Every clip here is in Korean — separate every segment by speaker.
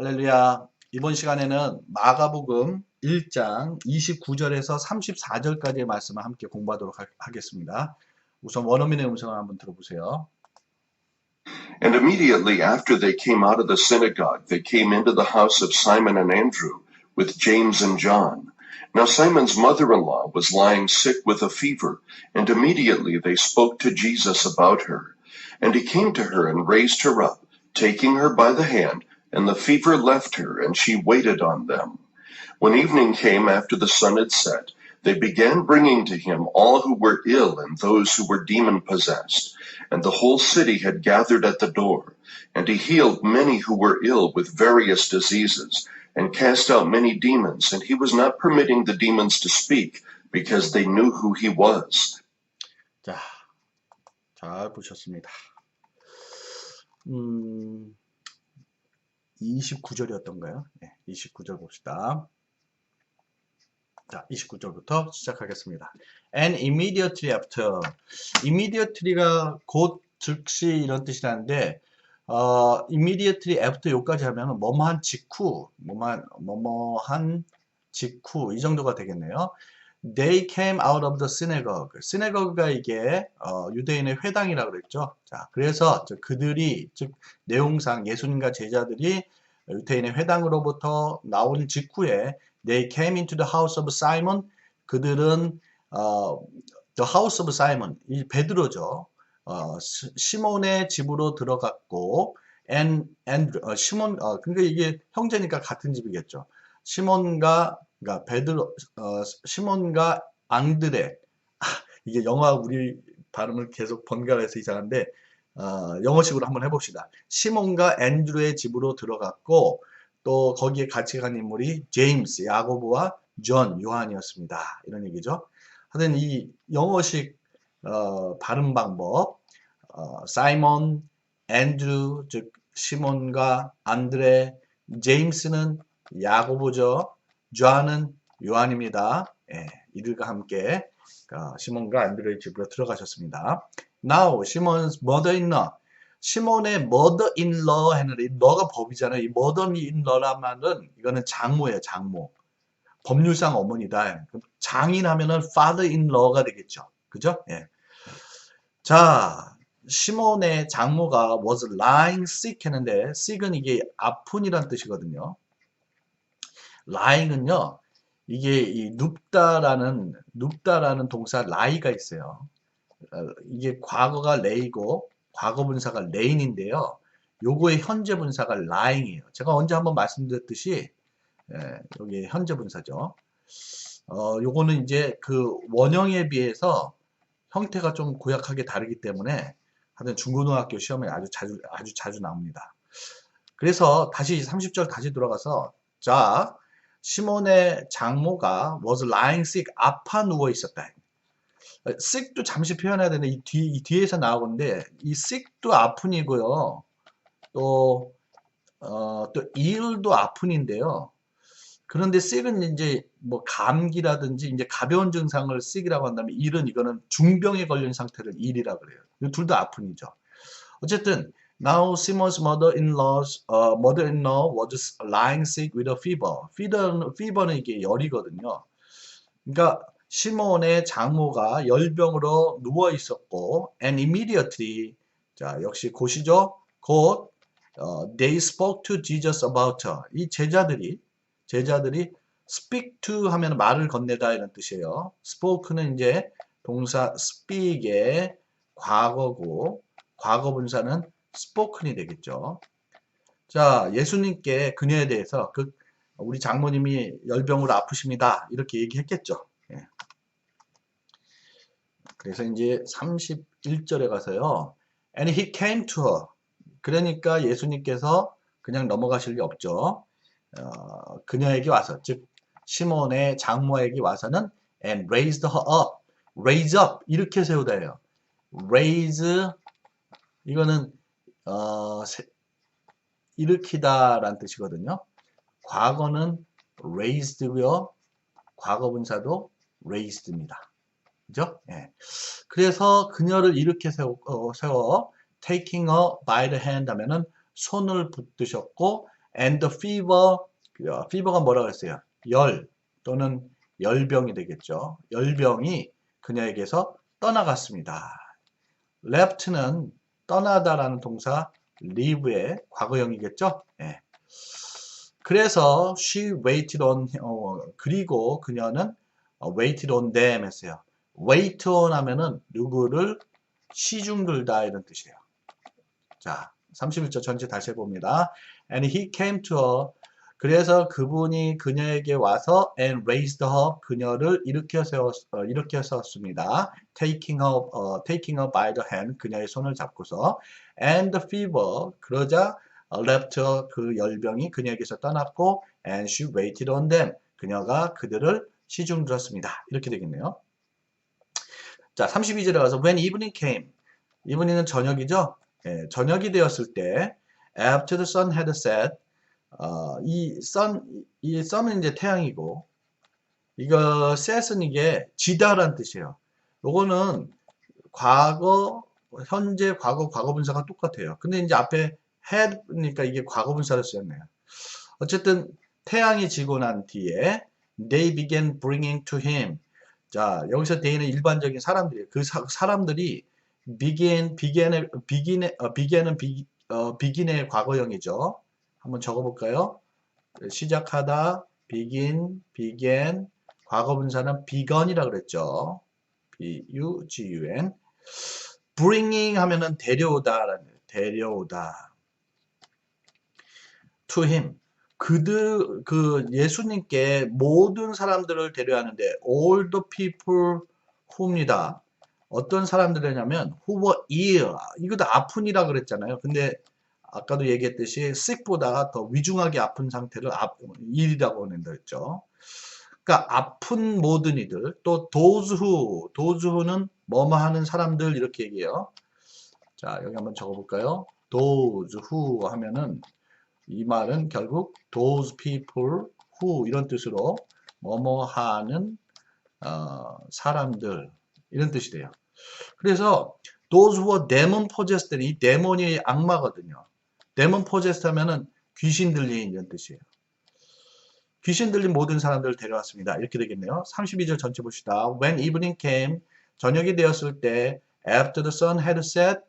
Speaker 1: 할렐루야. 이번 시간에는 마가복음 1장 29절에서 34절까지의 말씀을 함께 공부하도록 하- 하겠습니다. 우선 원어민의 음성을 한번 들어보세요.
Speaker 2: And immediately after they came out of the synagogue, they came into the house of Simon and Andrew with James and John. Now Simon's mother-in-law was lying sick with a fever, and immediately they spoke to Jesus about her. And he came to her and raised her up, taking her by the hand, and the fever left her, and she waited on them. When evening came after the sun had set, they began bringing to him all who were ill and those who were demon possessed. And the whole city had gathered at the door. And he healed many who were ill with various diseases, and cast out many demons. And he was not permitting the demons to speak, because they knew who he was.
Speaker 1: 자, 잘 보셨습니다. 음, 29절이었던가요? 네, 29절 봅시다. 자, 29절부터 시작하겠습니다. And immediately after. immediately가 곧 즉시 이런 뜻이라는데, 어, immediately after 요까지 하면 뭐뭐한 직후, 뭐뭐한, 뭐뭐한 직후, 이 정도가 되겠네요. They came out of the synagogue. synagogue가 이게 어, 유대인의 회당이라고 그랬죠. 자, 그래서 저 그들이 즉 내용상 예수님과 제자들이 유대인의 회당으로부터 나온 직후에 they came into the house of Simon. 그들은 어, the house of Simon 이 베드로죠. 어, 시- 시몬의 집으로 들어갔고 and and 어, 시몬 어, 그러니까 이게 형제니까 같은 집이겠죠. 시몬과 그러니까 베드로 어, 시몬과 앙드레 아, 이게 영화 우리 발음을 계속 번갈아서 이상한데 어, 영어식으로 한번 해봅시다. 시몬과 앤드루의 집으로 들어갔고 또 거기에 같이 간 인물이 제임스, 야고보와 존, 요한이었습니다. 이런 얘기죠. 하여튼 이 영어식 어, 발음 방법 어, 사이먼, 앤드루 즉 시몬과 안드레, 제임스는 야고보죠. 존은 요한입니다. 예, 이들과 함께 어, 시몬과 안드레의 집으로 들어가셨습니다. Now, 시몬's mother-in-law. 시몬의 mother-in-law 했는데, 이 너가 법이잖아요. 이 mother-in-law란 말은, 이거는 장모예요, 장모. 법률상 어머니다. 장인 하면은 father-in-law가 되겠죠. 그죠? 예. 자, 시몬의 장모가 was lying sick 했는데, sick은 이게 아픈이란 뜻이거든요. Lying은요, 이게 이 눕다라는, 눕다라는 동사 lie가 있어요. 어, 이게 과거가 lay고 과거 분사가 lay인인데요. 요거의 현재 분사가 lying이에요. 제가 언제 한번 말씀드렸듯이 예, 여기 현재 분사죠. 어, 요거는 이제 그 원형에 비해서 형태가 좀 고약하게 다르기 때문에 하여튼 중고등학교 시험에 아주 자주 아주 자주 나옵니다. 그래서 다시 30절 다시 들어가서 자 시몬의 장모가 was lying sick 아파 누워 있었다. 어, sick도 잠시 표현해야 되는데 이, 뒤, 이 뒤에서 나오는데 이 sick도 아픈이고요. 또, 어, 또 ill도 아픈인데요. 그런데 sick은 이제 뭐 감기라든지 이제 가벼운 증상을 sick이라고 한다면 ill은 이거는 중병에 걸린 상태를 ill이라 그래요. 둘 다 아픈이죠. 어쨌든 now Simon's mother-in-law's uh, mother-in-law was lying sick with a fever. fever fever는 이게 열이거든요. 그러니까 시몬의 장모가 열병으로 누워 있었고 and immediately 자 역시 곧이죠 곧 어, they spoke to Jesus about her 이 제자들이 제자들이 speak to 하면 말을 건네다 이런 뜻이에요 spoke는 이제 동사 speak의 과거고 과거 분사는 spoken이 되겠죠 자 예수님께 그녀에 대해서 그 우리 장모님이 열병으로 아프십니다 이렇게 얘기했겠죠 예. 그래서 이제 31절에 가서요. And he came to her. 그러니까 예수님께서 그냥 넘어가실 리 없죠. 어, 그녀에게 와서, 즉 시몬의 장모에게 와서는 and raised her up. raise up 이렇게 세우다예요. raise 이거는 어, 세- 일으키다 라는 뜻이거든요. 과거는 raised고요. 과거 분사도 raised입니다. 그죠? 예. 그래서 그녀를 이렇게 세워, 어, 세워 taking her by the hand 하면은 손을 붙드셨고 and the fever, 어, fever가 뭐라고 했어요? 열 또는 열병이 되겠죠. 열병이 그녀에게서 떠나갔습니다. left는 떠나다라는 동사 leave의 과거형이겠죠. 예. 그래서 she waited on 어, 그리고 그녀는 어, waited on them 했어요. wait on 하면은 누구를 시중 들다 이런 뜻이에요. 자, 31절 전체 다시 해봅니다. And he came to her. 그래서 그분이 그녀에게 와서 and raised her. 그녀를 일으켜 세웠, 어, 일으켜 세웠습니다. taking her, 어, taking her by the hand. 그녀의 손을 잡고서 and fever. 그러자 어, left her. 그 열병이 그녀에게서 떠났고 and she waited on them. 그녀가 그들을 시중 들었습니다. 이렇게 되겠네요. 자, 32절에 가서 when evening came. evening은 저녁이죠. 예, 저녁이 되었을 때 after the sun had set 어, 이 sun 이 sun은 이제 태양이고 이거 set은 이게 지다라는 뜻이에요. 요거는 과거, 현재, 과거, 과거 분사가 똑같아요. 근데 이제 앞에 had니까 이게 과거 분사를 쓰였네요. 어쨌든 태양이 지고 난 뒤에 they began bringing to him 자, 여기서 they는 일반적인 사람들이에요. 그 사, 사람들이 begin, begin의, begin의, 어, begin은 비, 어, begin의 과거형이죠. 한번 적어볼까요? 시작하다, begin, began, 과거분사는 begun이라 그랬죠. B-U-G-U-N. bringing 하면은 데려오다 라는, 데려오다. to him. 그들, 그 예수님께 모든 사람들을 데려가는데 all the people who입니다. 어떤 사람들이냐면 who were ill 이것도 아픈이라 그랬잖아요. 근데 아까도 얘기했듯이 sick보다 더 위중하게 아픈 상태를 아, ill이라고 한다 했죠. 그러니까 아픈 모든 이들 또 those who those who는 뭐뭐 하는 사람들 이렇게 얘기해요. 자 여기 한번 적어볼까요? those who 하면은 이 말은 결국 those people who 이런 뜻으로 뭐뭐 하는 어, 사람들 이런 뜻이 돼요. 그래서 those who are demon possessed 이 데몬이 악마거든요. Demon possessed 하면은 귀신 들린 이런 뜻이에요. 귀신 들린 모든 사람들을 데려왔습니다. 이렇게 되겠네요. 32절 전체 봅시다. When evening came 저녁이 되었을 때 after the sun had set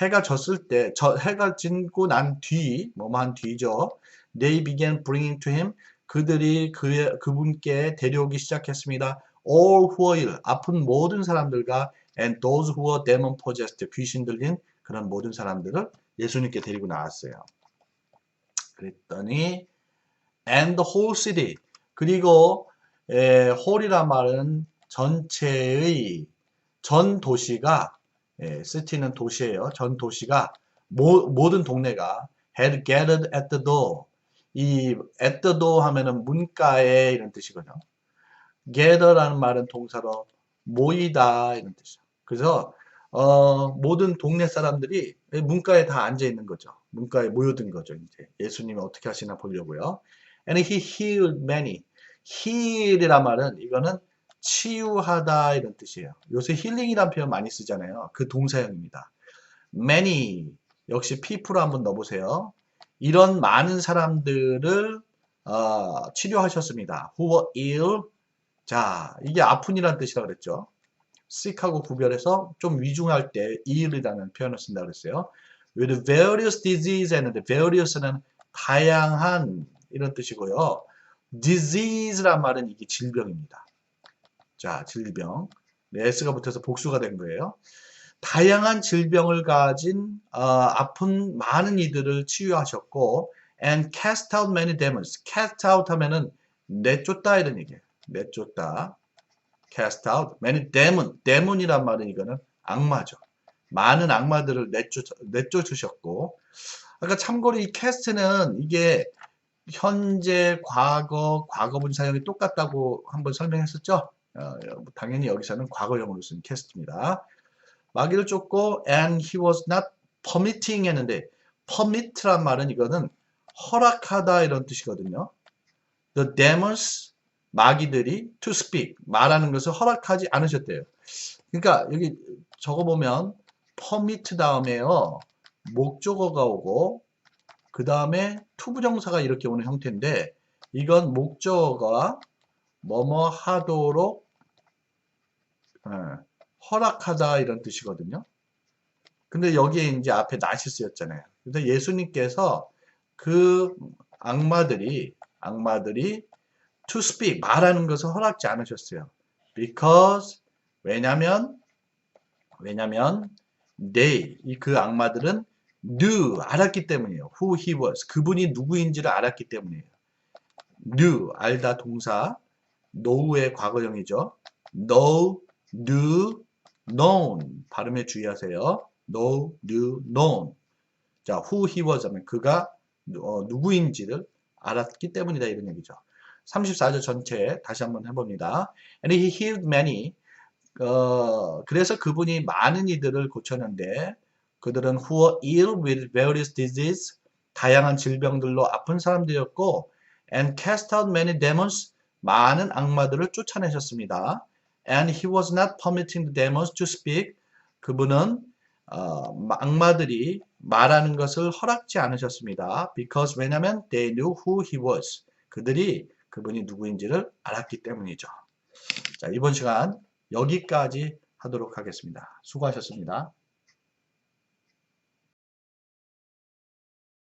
Speaker 1: 해가 졌을 때, 저, 해가 지고 난 뒤, 뭐뭐한 뒤죠. They began bringing to him. 그들이 그, 그분께 데려오기 시작했습니다. All who are ill. 아픈 모든 사람들과 and those who are demon possessed. 귀신 들린 그런 모든 사람들을 예수님께 데리고 나왔어요. 그랬더니 and the whole city. 그리고 에, whole이란 말은 전체의 전 도시가 예, 시티는 도시예요. 전 도시가 모, 모든 동네가 had gathered at the door. 이 at the door 하면은 문가에 이런 뜻이거든요. gather라는 말은 동사로 모이다 이런 뜻이죠. 그래서 어, 모든 동네 사람들이 문가에 다 앉아 있는 거죠. 문가에 모여든 거죠. 이제 예수님이 어떻게 하시나 보려고요. And he healed many. heal이란 말은 이거는 치유하다 이런 뜻이에요. 요새 힐링이란 표현 많이 쓰잖아요. 그 동사형입니다. many 역시 people로 한번 넣어보세요. 이런 많은 사람들을 어, 치료하셨습니다. who were ill. 자, 이게 아픈이라는 뜻이라 그랬죠. Sick하고 구별해서 좀 위중할 때 ill이라는 표현을 쓴다 그랬어요. with various disease 했는데 various는 다양한 이런 뜻이고요. disease란 말은 이게 질병입니다. 자, 질병. 네, S가 붙어서 복수가 된 거예요. 다양한 질병을 가진 어, 아픈 많은 이들을 치유하셨고 and cast out many demons. cast out 하면은 내쫓다 이런 얘기예요. 내쫓다. Cast out many demon. demon이란 말은 이거는 악마죠. 많은 악마들을 내쫓, 내쫓으셨고 아까 참고로 이 cast는 이게 현재, 과거, 과거분 사용이 똑같다고 한번 설명했었죠. 어, 당연히 여기서는 과거형으로 쓴 캐스트입니다. 마귀를 쫓고 and he was not permitting 했는데 permit란 말은 이거는 허락하다 이런 뜻이거든요. The demons 마귀들이 to speak 말하는 것을 허락하지 않으셨대요. 그러니까 여기 적어 보면 permit 다음에요 목적어가 오고 그 다음에 투부정사가 이렇게 오는 형태인데 이건 목적어가 뭐뭐 하도록 예, 허락하다 이런 뜻이거든요. 근데 여기에 이제 앞에 낫이 쓰였잖아요. 그래서 예수님께서 그 악마들이 악마들이 to speak 말하는 것을 허락지 않으셨어요. because 왜냐면 왜냐면 they 이그 악마들은 knew 알았기 때문이에요. who he was 그분이 누구인지를 알았기 때문이에요. knew 알다 동사 know의 과거형이죠. know, knew, known 발음에 주의하세요. know, knew, known 자 who he was 하면 그가 어, 누구인지를 알았기 때문이다 이런 얘기죠. 34절 전체 다시 한번 해봅니다. And he healed many 어, 그래서 그분이 많은 이들을 고쳤는데 그들은 who were ill with various disease 다양한 질병들로 아픈 사람들이었고 and cast out many demons 많은 악마들을 쫓아내셨습니다. And he was not permitting the demons to speak 그분은 어, 악마들이 말하는 것을 허락지 않으셨습니다. Because 왜냐면 they knew who he was 그들이 그분이 누구인지를 알았기 때문이죠. 자, 이번 시간 여기까지 하도록 하겠습니다. 수고하셨습니다.